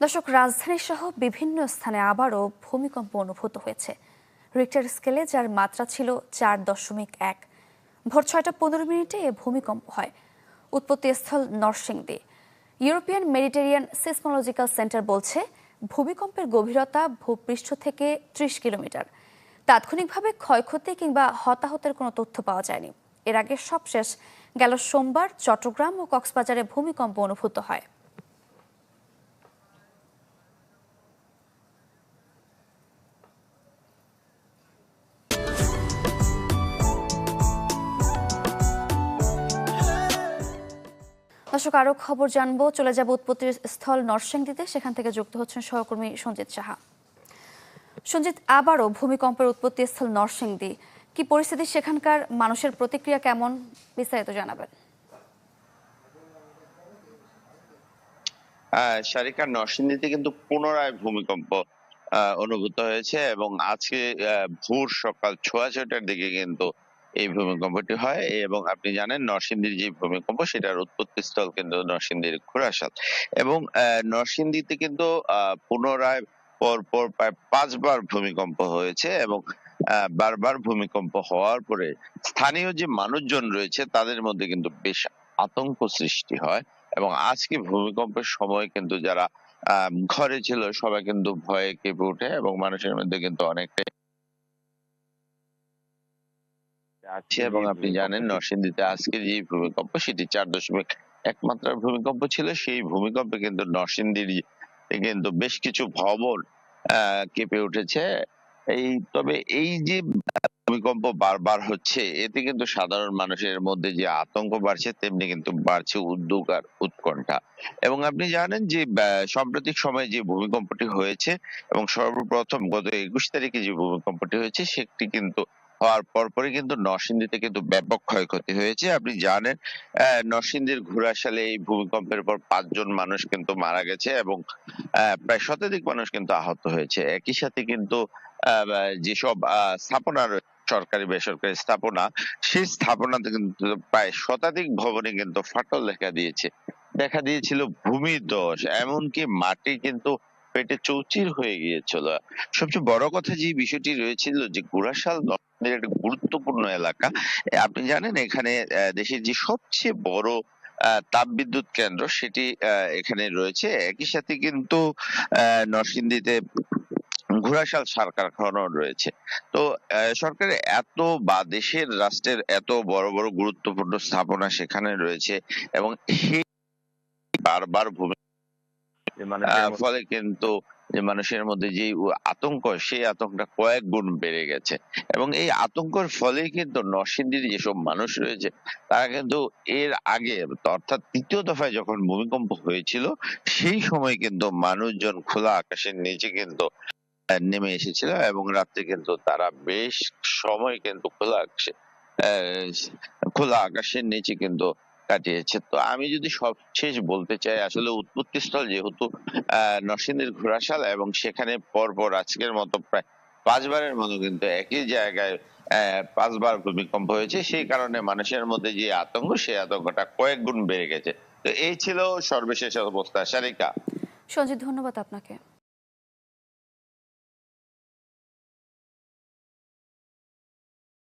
দর্শক রাজধানী সহ বিভিন্ন স্থানে আবারও ভূমিকম্প অনুভূত হয়েছে। রিক্টার স্কেলে যার মাত্রা ছিল চার দশমিক এক। ভোর ছয়টা পনেরো মিনিটে এ ভূমিকম্প হয়। উৎপত্তিস্থল Narsingdi. European Mediterranean seismological centre বলছে, ভূমিকম্পের গভীরতা ভূপৃষ্ঠ থেকে ত্রিশ কিলোমিটার। তাৎক্ষণিকভাবে ক্ষয়ক্ষতি কিংবা হতাহতের কোনো তথ্য পাওয়া যায়নি। এর আগে সবশেষ গেল সোমবার চট্টগ্রাম ও কক্সবাজারে ভূমিকম্প অনুভূত হয়। দর্শক, আরও খবর জানব। চলে যাব উৎপত্তির স্থল নরসিংদীতে। সেখান থেকে যুক্ত হচ্ছেন সহকর্মী সঞ্জিত সাহা। সঞ্জিত, আবারও ভূমিকম্পের উৎপত্তি স্থল নরসিংদী। কি পরিস্থিতি সেখানকার? মানুষের প্রতিক্রিয়া কেমন? বিস্তারিত জানাবেন। সারিকা নরসিংদীতে কিন্তু পুনরায় ভূমিকম্প অনুভূত হয়েছে এবং আজকে ভোর সকাল ছোয়া ছটার দিকে কিন্তু এই ভূমিকম্পটি হয় এবং আপনি জানেন নরসিংদীর যে ভূমিকম্প সেটার উৎপত্তি স্থল কিন্তু নরসিংদীর খুরাসাল এবং নরসিংদীতে কিন্তু পুনরায় পর পর প্রায় পাঁচবার ভূমিকম্প হয়েছে এবং বারবার ভূমিকম্প হওয়ার পরে স্থানীয় যে মানুষজন রয়েছে তাদের মধ্যে কিন্তু বেশ আতঙ্ক সৃষ্টি হয় এবং আজকে ভূমিকম্পের সময় কিন্তু যারা ঘরে ছিল সবাই কিন্তু ভয়ে কেঁপে ওঠে এবং মানুষের মধ্যে কিন্তু অনেকটাই আছে এবং আপনি জানেন নরসিংদীতে আজকে যে ভূমিকম্প সেটি চার দশমিক এক মাত্রার ভূমিকম্প ছিল সেই ভূমিকম্পে কিন্তু নরসিংদীর কিন্তু বেশ কিছু ভবন কেঁপে উঠেছে। এই তবে এই যে ভূমিকম্প বারবার হচ্ছে এতে কিন্তু সাধারণ মানুষের মধ্যে যে আতঙ্ক বাড়ছে তেমনি কিন্তু বাড়ছে উদ্যোগ আর উৎকণ্ঠা। এবং আপনি জানেন যে সাম্প্রতিক সময়ে যে ভূমিকম্পটি হয়েছে এবং সর্বপ্রথম গত একুশ তারিখে যে ভূমিকম্পটি হয়েছে সেটি কিন্তু হওয়ার পরপরই কিন্তু নরসিংদীতে কিন্তু ব্যাপক ক্ষয়ক্ষতি হয়েছে। আপনি জানেন নরসিংদীর ঘোড়াশালে এই ভূমিকম্পের পর পাঁচজন মানুষ কিন্তু মারা গেছে এবং প্রায় শতাধিক মানুষ কিন্তু আহত হয়েছে। একই সাথে কিন্তু যেসব স্থাপনা রয়েছে, সরকারি বেসরকারি স্থাপনা সেই স্থাপনাতে কিন্তু প্রায় শতাধিক ভবনে কিন্তু ফাটল দেখা দিয়েছে। দেখা দিয়েছিল ভূমিধস এমনকি মাটি কিন্তু পেটে চৌচির হয়ে গিয়েছিল। সবচেয়ে বড় কথা যে বিষয়টি রয়েছিল যে গুড়াশাল নরসিংদীর একটা গুরুত্বপূর্ণ এলাকা। আপনি জানেন এখানে দেশের যে সবচেয়ে বড় তাপবিদ্যুৎ কেন্দ্র সেটি এখানে রয়েছে। একই সাথে কিন্তু নরসিংদীতে ঘোড়াশাল সার কারখানাও রয়েছে। তো আহ, সরকারের এত বা দেশের রাষ্ট্রের এত বড় বড় গুরুত্বপূর্ণ স্থাপনা সেখানে রয়েছে এবং সেই বারবার ভূমি ফলে কিন্তু যে মানুষের মধ্যে যে আতঙ্ক সেই আতঙ্কটা কয়েক গুণ বেড়ে গেছে। এবং এই আতঙ্কের ফলে কিন্তু নরসিংদীর যেসব মানুষ রয়েছে তারা কিন্তু এর আগে অর্থাৎ তৃতীয় দফায় যখন ভূমিকম্প হয়েছিল সেই সময় কিন্তু মানুষজন খোলা আকাশের নিচে কিন্তু নেমে এসেছিল এবং রাত্রে কিন্তু তারা বেশ সময় কিন্তু খোলা আকাশে আহ, খোলা আকাশের নিচে কিন্তু কাটিয়েছে। তো আমি যদি সবশেষ বলতে চাই, আসলে উৎপত্তি স্থল যেহেতু নরসিংদীর ঘোড়াশাল এবং সেখানে পরপর আজকের মতো প্রায় পাঁচবারের মতো কিন্তু একই জায়গায় পাঁচবার ভূমিকম্প হয়েছে। সেই কারণে মানুষের মধ্যে যে আতঙ্ক, সেই আতঙ্কটা কয়েক গুণ বেড়ে গেছে। তো এই ছিল সর্বশেষ অবস্থা। সারিকা সঞ্জিত ধন্যবাদ আপনাকে।